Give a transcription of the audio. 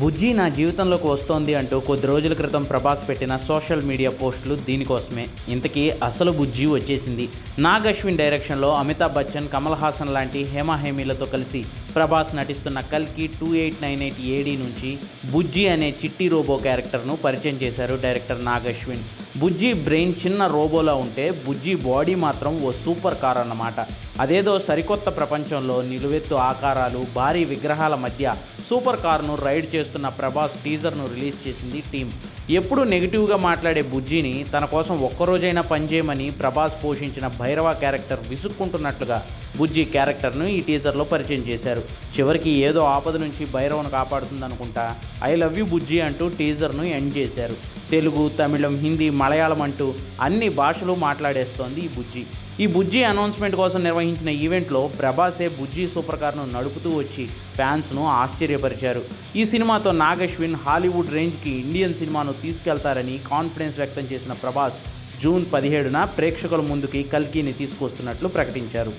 బుజ్జి నా జీవితంలోకి వస్తోంది అంటూ కొద్ది రోజుల క్రితం ప్రభాస్ పెట్టిన సోషల్ మీడియా పోస్టులు దీనికోసమే. ఇంతకీ అసలు బుజ్జి వచ్చేసింది. నాగ్ అశ్విన్ డైరెక్షన్లో అమితాబ్ బచ్చన్ కమల్ హాసన్ లాంటి హేమా హేమీలతో కలిసి ప్రభాస్ నటిస్తున్న కల్కి two eight nine eight AD నుంచి బుజ్జి అనే చిట్టి రోబో క్యారెక్టర్ను పరిచయం చేశారు డైరెక్టర్ నాగ్ అశ్విన్ బుజ్జి బ్రెయిన్ చిన్న రోబోలా ఉంటే బుజ్జి బాడీ మాత్రం ఓ సూపర్ కార్ అన్నమాట. అదేదో సరికొత్త ప్రపంచంలో నిలువెత్తు ఆకారాలు భారీ విగ్రహాల మధ్య సూపర్ కార్ను రైడ్ చేస్తున్న ప్రభాస్ టీజర్ను రిలీజ్ చేసింది టీం ఎప్పుడు నెగిటివ్గా మాట్లాడే బుజ్జిని తన కోసం ఒక్కరోజైనా పనిచేయమని ప్రభాస్ పోషించిన భైరవ క్యారెక్టర్ విసుక్కుంటున్నట్లుగా బుజ్జి క్యారెక్టర్ను ఈ టీజర్లో పరిచయం చేశారు. చివరికి ఏదో ఆపద నుంచి భైరవను కాపాడుతుందనుకుంటా ఐ లవ్ యూ బుజ్జి అంటూ టీజర్ను ఎండ్ చేశారు. తెలుగు తమిళం హిందీ మలయాళం అంటూ అన్ని భాషలు మాట్లాడేస్తోంది ఈ బుజ్జి. ఈ బుజ్జి అనౌన్స్మెంట్ కోసం నిర్వహించిన ఈవెంట్లో ప్రభాసే బుజ్జి సూపర్ కార్ను నడుపుతూ వచ్చి ఫ్యాన్స్ను ఆశ్చర్యపరిచారు. ఈ సినిమాతో నాగశ్విన్ హాలీవుడ్ రేంజ్కి ఇండియన్ సినిమాను తీసుకెళ్తారని కాన్ఫిడెన్స్ వ్యక్తం చేసిన ప్రభాస్ జూన్ పదిహేడున ప్రేక్షకుల ముందుకి కల్కీని తీసుకొస్తున్నట్లు ప్రకటించారు.